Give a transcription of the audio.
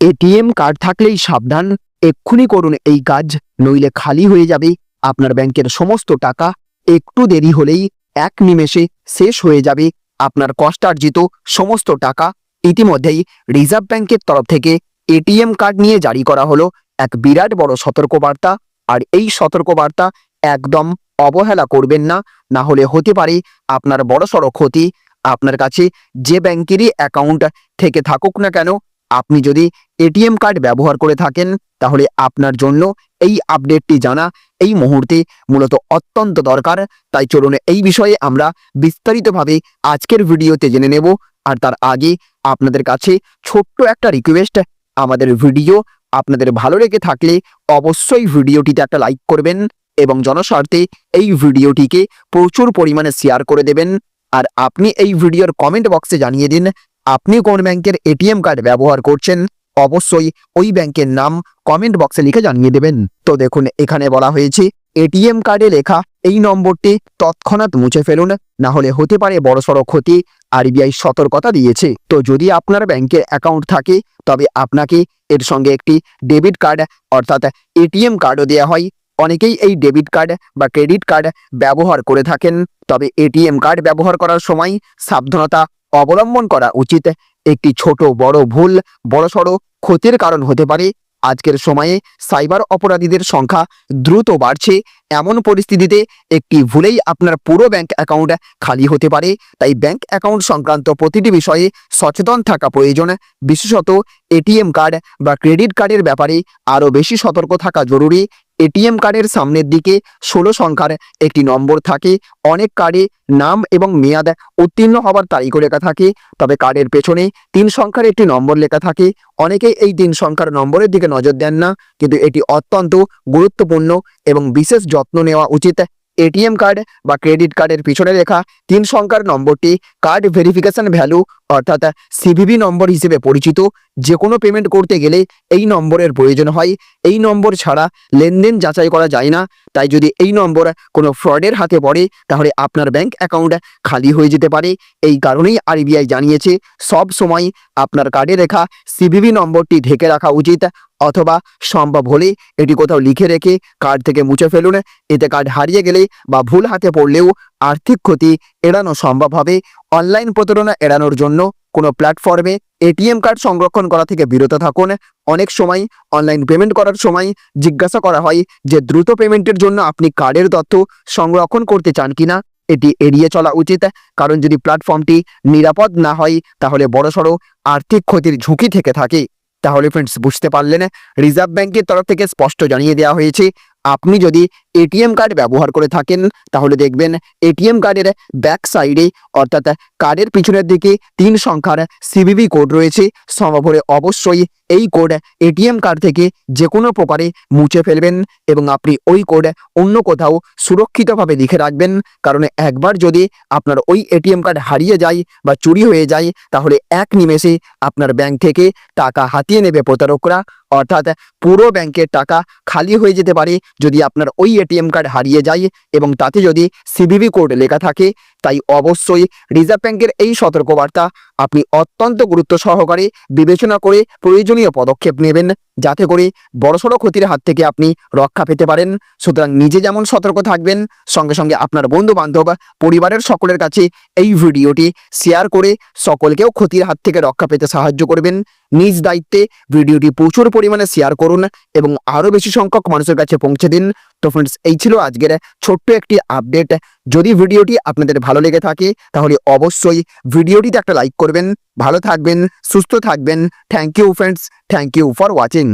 ATM card থাকলেই সাবধান। এক্ষুনি করুন এই কাজ, নইলে খালি হয়ে যাবে। আপনার ব্যাংকের সমস্ত টাকা একটু দেরি হলেই এক নিমেষে শেষ হয়ে যাবে। আপনার কষ্টার্জিত সমস্ত টাকা ইতিমধ্যেই রিজার্ভ ব্যাংকের তরফ থেকে এটিএম কার্ড নিয়ে জারি করা হলো। এক বিরাট বড় সতর্কবার্তা। আর এই সতর্কবার্তা একদম অবহেলা করবেন না। না হলে হতে পারে আপনার বড়সড় ক্ষতি। আপনার কাছে যে ব্যাংকেরই অ্যাকাউন্ট থেকে থাকুক না কেন আপনি যদি এটিএম কার্ড ব্যবহার করে থাকেন, তাহলে আপনার জন্য এই আপডেটটি জানা এই মুহূর্তে মূলত অত্যন্ত দরকার। তাই চলুন এই বিষয়ে আমরা বিস্তারিতভাবে আজকের ভিডিওতে জেনে নেব। আর তার আগে আপনাদের কাছে ছোট্ট একটা রিকোয়েস্ট আমাদের ভিডিও আপনাদের ভালো লেগে থাকলে অবশ্যই ভিডিওটিতে একটা লাইক করবেন এবং জনস্বার্থে এই ভিডিওটিকে প্রচুর পরিমাণে শেয়ার করে দেবেন। আর আপনি এই ভিডিওর কমেন্ট বক্সে জানিয়ে দিন আপনি কোন ব্যাংকের এটিএম কার্ড ব্যবহার করছেন, অবশ্যই ওই ব্যাংকের নাম কমেন্ট বক্সে লিখে জানিয়ে দেবেন। তো দেখুন, এখানে বলা হয়েছে, এটিএম কার্ডে লেখা এই নম্বরটি তৎক্ষণাৎ মুছে ফেলুন, না হলে হতে পারে বড়সড় ক্ষতি, আরবিআই সতর্কতা দিয়েছে। তো যদি আপনার ব্যাংকে অ্যাকাউন্ট থাকে, তবে আপনাকে এর সঙ্গে একটি ডেবিট কার্ড অর্থাৎ এটিএম কার্ডও দেওয়া হয়। অনেকেই এই ডেবিট কার্ড বা ক্রেডিট কার্ড ব্যবহার করে থাকেন, তবে এটিএম কার্ড ব্যবহার করার সময় সাবধানতা অবলম্বন করা উচিত। একটি ছোট, বড় ভুল বড়সড় ক্ষতির কারণ হতে পারে। আজকের সময়ে সাইবার অপরাধীদের সংখ্যা দ্রুত বাড়ছে। এমন পরিস্থিতিতে একটি ভুলেই আপনার পুরো ব্যাংক অ্যাকাউন্ট খালি হতে পারে। তাই ব্যাংক অ্যাকাউন্ট সংক্রান্ত প্রতিটি বিষয়ে সচেতন থাকা প্রয়োজন। বিশেষত এটিএম কার্ড বা ক্রেডিট কার্ডের ব্যাপারে আরও বেশি সতর্ক থাকা জরুরি। এটিএম কার্ডের সামনের দিকে ষোলো সংখ্যার একটি নম্বর থাকে। অনেক কার্ডে নাম এবং মেয়াদ উত্তীর্ণ হবার তারিখও লেখা থাকে, তবে কার্ডের পেছনে তিন সংখ্যার একটি নম্বর লেখা থাকে। অনেকেই এই তিন সংখ্যার নম্বরের দিকে নজর দেন না, কিন্তু এটি অত্যন্ত গুরুত্বপূর্ণ এবং বিশেষ যত্ন নেওয়া উচিত। এটিএম কার্ড বা ক্রেডিট কার্ডের পিছনে লেখা তিন সংখ্যার নম্বরটি কার্ড ভেরিফিকেশন ভ্যালু অর্থাৎ সিভিভি নম্বর হিসেবে পরিচিত যে কোনো পেমেন্ট করতে গেলে এই নম্বরের প্রয়োজন হয়। এই নম্বর ছাড়া লেনদেন যাচাই করা যায় না। তাই যদি এই নম্বর কোনো ফ্রডের হাতে পড়ে, তাহলে আপনার ব্যাংক অ্যাকাউন্ট খালি হয়ে যেতে পারে। এই কারণেই আরবিআই জানিয়েছে, সব সময় আপনার কার্ডে রেখা সিভিভি নম্বরটি ঢেকে রাখা উচিত, অথবা সম্ভব হলে এটি কোথাও লিখে রেখে কার্ড থেকে মুছে ফেলুন। এতে কার্ড হারিয়ে গেলে বা ভুল হাতে পড়লেও আর্থিক ক্ষতি এড়ানো সম্ভব হবে। অনলাইন প্রতারণা এড়ানোর জন্য কোনো প্ল্যাটফর্মে এটিএম কার্ড সংরক্ষণ করা থেকে বিরত থাকুন। অনেক সময় অনলাইন পেমেন্ট করার সময় জিজ্ঞাসা করা হয় যে দ্রুত পেমেন্টের জন্য আপনি কার্ডের তথ্য সংরক্ষণ করতে চান কিনা? এটি এড়িয়ে চলা উচিত, কারণ যদি প্ল্যাটফর্মটি নিরাপদ না হয়, তাহলে বড়সড় আর্থিক ক্ষতির ঝুঁকি থেকে থাকে। তাহলে ফ্রেন্ডস বুঝতে পারলেন? রিজার্ভ ব্যাংকের তরফ থেকে স্পষ্ট জানিয়ে দেওয়া হয়েছে আপনি যদি এটিএম কার্ড ব্যবহার করে থাকেন, তাহলে দেখবেন এটিএম কার্ডের ব্যাক সাইডে অর্থাৎ কার্ডের পিছনের দিকে তিন সংখ্যার সিবিবি কোড রয়েছে। হলে অবশ্যই এই কোড এটিএম কার্ড থেকে যে কোনো প্রকারে মুছে ফেলবেন এবং আপনি ওই কোড অন্য কোথাও সুরক্ষিতভাবে লিখে রাখবেন। কারণ একবার যদি আপনার ওই এটিএম কার্ড হারিয়ে যায় বা চুরি হয়ে যায়, তাহলে এক নিমেষে আপনার ব্যাংক থেকে টাকা হাতিয়ে নেবে প্রতারকরা। অর্থাৎ পুরো ব্যাংকের টাকা খালি হয়ে যেতে পারে যদি আপনার ওই এটিএম কার্ড হারিয়ে যায় এবং তাতে যদি সিভিভি কোড লেখা থাকে, তাই অবশ্যই রিজার্ভ ব্যাংকের এই সতর্কবার্তা আপনি অত্যন্ত গুরুত্ব সহকারে বিবেচনা করে প্রয়োজনীয় পদক্ষেপ নেবেন, যাতে করে বড়সড় ক্ষতির হাত থেকে আপনি রক্ষা পেতে পারেন। সুতরাং নিজে যেমন সতর্ক থাকবেন, সঙ্গে সঙ্গে আপনার বন্ধু বান্ধব পরিবারের সকলের কাছে এই ভিডিওটি শেয়ার করে সকলকেও ক্ষতির হাত থেকে রক্ষা পেতে সাহায্য করবেন। নিজ দায়িত্বে ভিডিওটি প্রচুর পরিমাণে শেয়ার করুন এবং আরও বেশি সংখ্যক মানুষের কাছে পৌঁছে দিন। তো ফ্রেন্ডস এই ছিল আজকের ছোট্ট একটি আপডেট যদি ভিডিওটি আপনাদের ভালো লেগে থাকে, তাহলে অবশ্যই ভিডিওটিতে একটা লাইক করবেন। ভালো থাকবেন, সুস্থ থাকবেন। Thank you friends thank you for watching